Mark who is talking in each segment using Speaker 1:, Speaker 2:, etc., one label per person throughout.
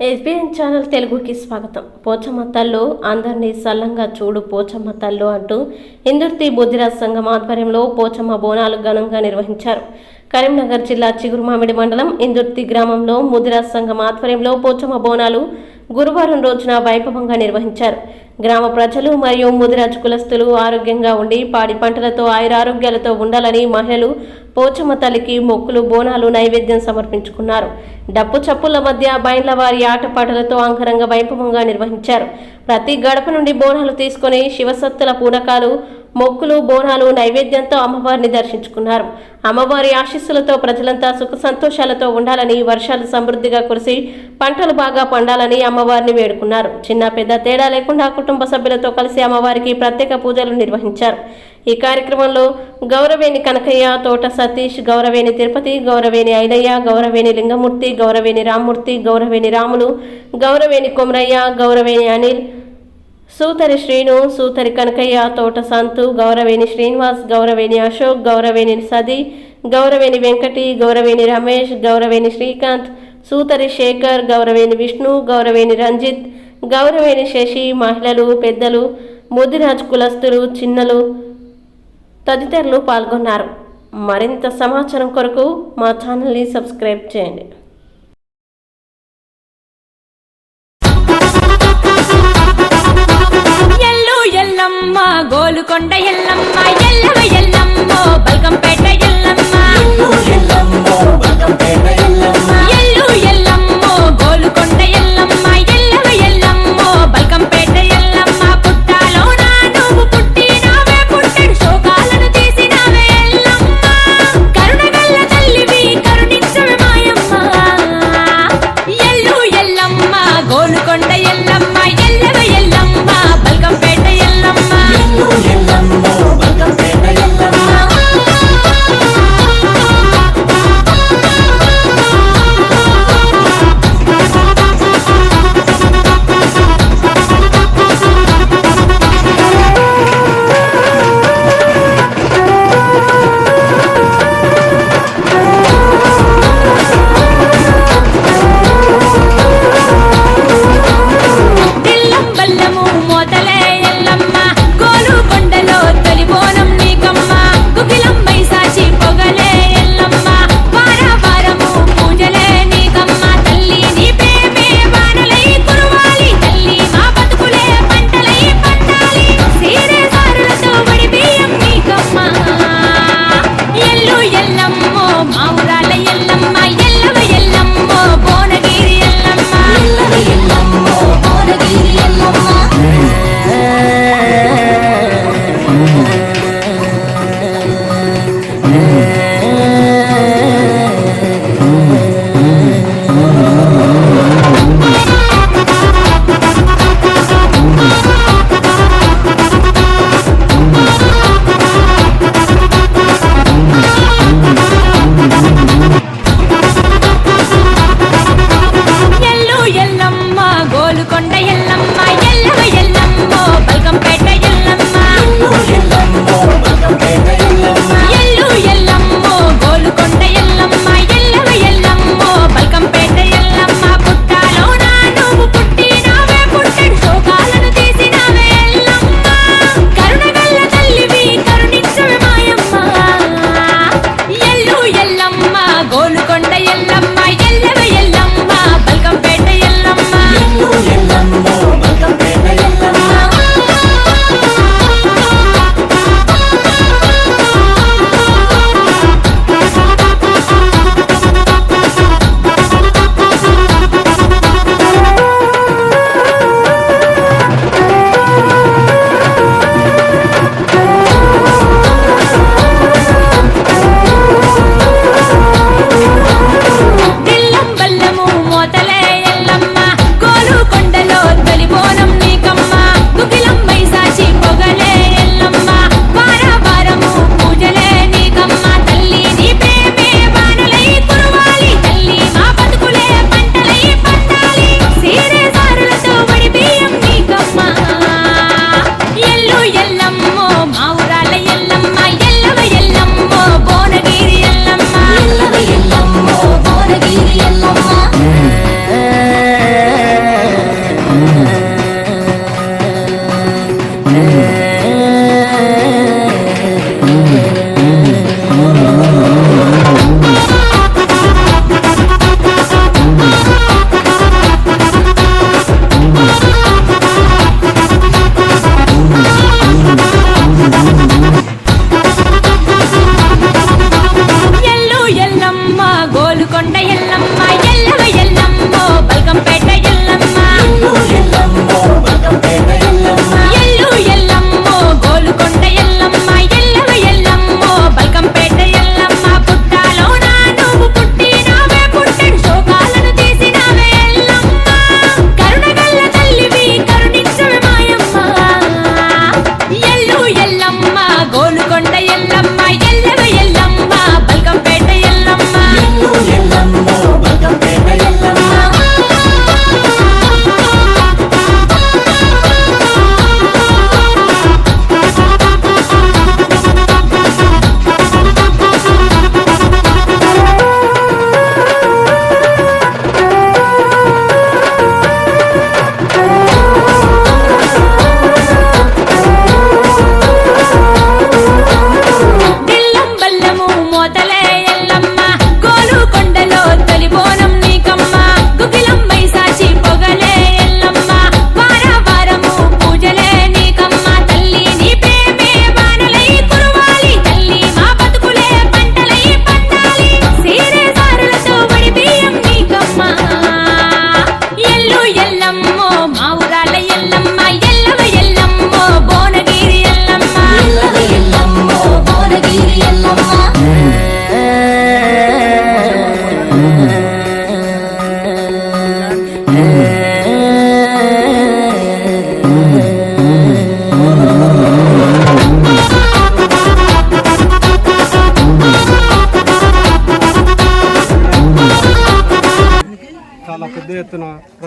Speaker 1: SBN channel తెలుగుకి స్వాగతం. పోచమ్మ తల్లు అందరినీ సల్లంగా చూడు పోచమ్మ తల్లు అంటూ ఇందుర్తి బుద్ధిరాజ్ సంఘం ఆధ్వర్యంలో పోచమ్మ బోనాలు ఘనంగా నిర్వహించారు. కరీంనగర్ జిల్లా చిగురుమామిడి మండలం ఇందుర్తి గ్రామంలో ముదిరాజ్ సంఘం ఆధ్వర్యంలో పోచమ్మ బోనాలు గురువారం రోజున వైభవంగా నిర్వహించారు. గ్రామ ప్రజలు మరియు ముదిరాజ్ కులస్తులు ఆరోగ్యంగా ఉండి పాడి పంటలతో ఆయురారోగ్యాలతో ఉండాలని మహిళలు పోచమ్మ తల్లికి మొక్కులు బోనాలు నైవేద్యం సమర్పించుకున్నారు. డప్పు చప్పుల మధ్య బైండ్ల వారి ఆటపాటలతో అంగరంగ వైభవంగా నిర్వహించారు. ప్రతి గడప నుండి బోనాలు తీసుకొని శివసత్తుల పూనకాలు మొక్కులు బోనాలు నైవేద్యంతో అమ్మవారిని దర్శించుకున్నారు. అమ్మవారి ఆశీస్సులతో ప్రజలంతా సుఖ సంతోషాలతో ఉండాలని వర్షాలు సమృద్ధిగా కురిసి పంటలు బాగా పండాలని అమ్మవారిని వేడుకున్నారు. చిన్న పెద్ద తేడా లేకుండా కుటుంబ సభ్యులతో కలిసి అమ్మవారికి ప్రత్యేక పూజలు నిర్వహించారు. ఈ కార్యక్రమంలో గౌరవేణి కనకయ్య తోట సతీష్ గౌరవేణి తిరుపతి గౌరవేణి ఐలయ్య గౌరవేణి లింగమూర్తి గౌరవేణి రామ్మూర్తి గౌరవేణి రాములు గౌరవేణి కొమరయ్య గౌరవేణి అనిల్ సూతరి శ్రీను సూతరి కనకయ్య తోట సంతు గౌరవేణి శ్రీనివాస్ గౌరవేణి అశోక్ గౌరవేణి సది గౌరవేణి వెంకటి గౌరవేణి రమేష్ గౌరవేణి శ్రీకాంత్ సూతరి శేఖర్ గౌరవేణి విష్ణు గౌరవేణి రంజిత్ గౌరవేణి శశి మహిళలు పెద్దలు ముదిరాజ్ కులస్తులు చిన్నలు తదితరులు పాల్గొన్నారు. మరింత సమాచారం కొరకు మా ఛానల్ని సబ్స్క్రైబ్ చేయండి.
Speaker 2: ఎల్లమ్మ గోలుకొండ ఎల్లమ్మ ఎల్లవ ఎల్లమ్మో బల్కంపేట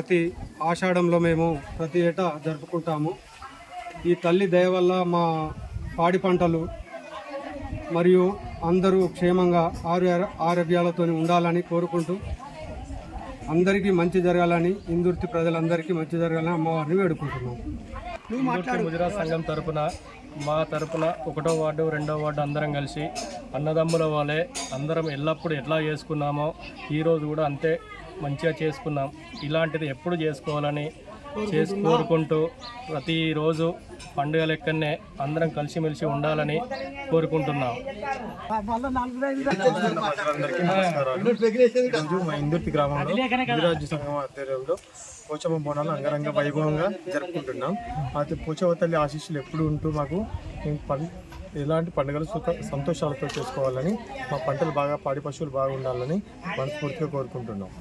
Speaker 3: ప్రతి ఆషాఢంలో మేము ప్రతి ఏటా జరుపుకుంటాము. ఈ తల్లి దయ వల్ల మా పాడి పంటలు మరియు అందరూ క్షేమంగా ఆరోగ్య ఆరోగ్యాలతో ఉండాలని కోరుకుంటూ అందరికీ మంచి జరగాలని ఇందుర్తి ప్రజలందరికీ మంచి జరగాలని అమ్మవారిని వేడుకుంటున్నాం
Speaker 4: గుజరాత్ సంఘం తరపున మా తరపున ఒకటో వార్డు రెండో వార్డు అందరం కలిసి అన్నదమ్ముల వాళ్ళే అందరం ఎల్లప్పుడూ ఎట్లా చేసుకున్నామో ఈరోజు కూడా అంతే. మంచిగా చేసుకున్నాం ఇలాంటిది ఎప్పుడు చేసుకోవాలని చేసి కోరుకుంటూ ప్రతిరోజు పండుగ లెక్కనే అందరం కలిసిమెలిసి ఉండాలని కోరుకుంటున్నాం
Speaker 5: అందరికీ ఇందుర్తి గ్రామంలో సంఘం ఆధ్వర్యంలో పోచమ్మ బోనాలు అంగరంగ వైభవంగా జరుపుకుంటున్నాం అయితే పూచవ తల్లి ఆశీస్సులు ఎప్పుడు ఉంటూ మాకు ఇలాంటి పండుగలు సుఖ సంతోషాలతో చేసుకోవాలని మా పంటలు బాగా పాడి పశువులు బాగా ఉండాలని మనస్ఫూర్తిగా కోరుకుంటున్నాం.